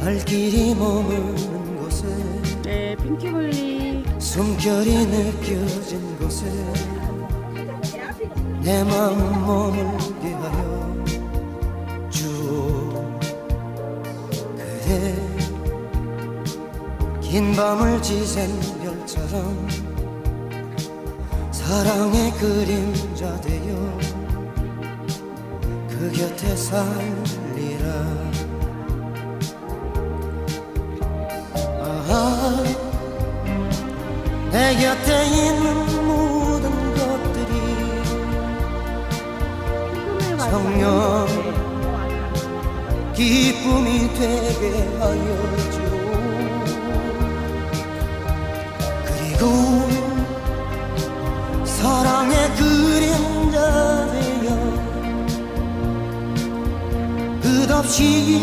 발길이 머무는 곳에 네, 핑키블리. 숨결이 느껴진 곳에 내 마음 머물게 하여 주오 그대 긴 밤을 지샌 별처럼 사랑의 그림자 되어 그 곁에 살리라 내 곁에 있는 모든 것들이 정녕 기쁨이 되게 하여 주 그리고 사랑의 그림자 되어 끝없이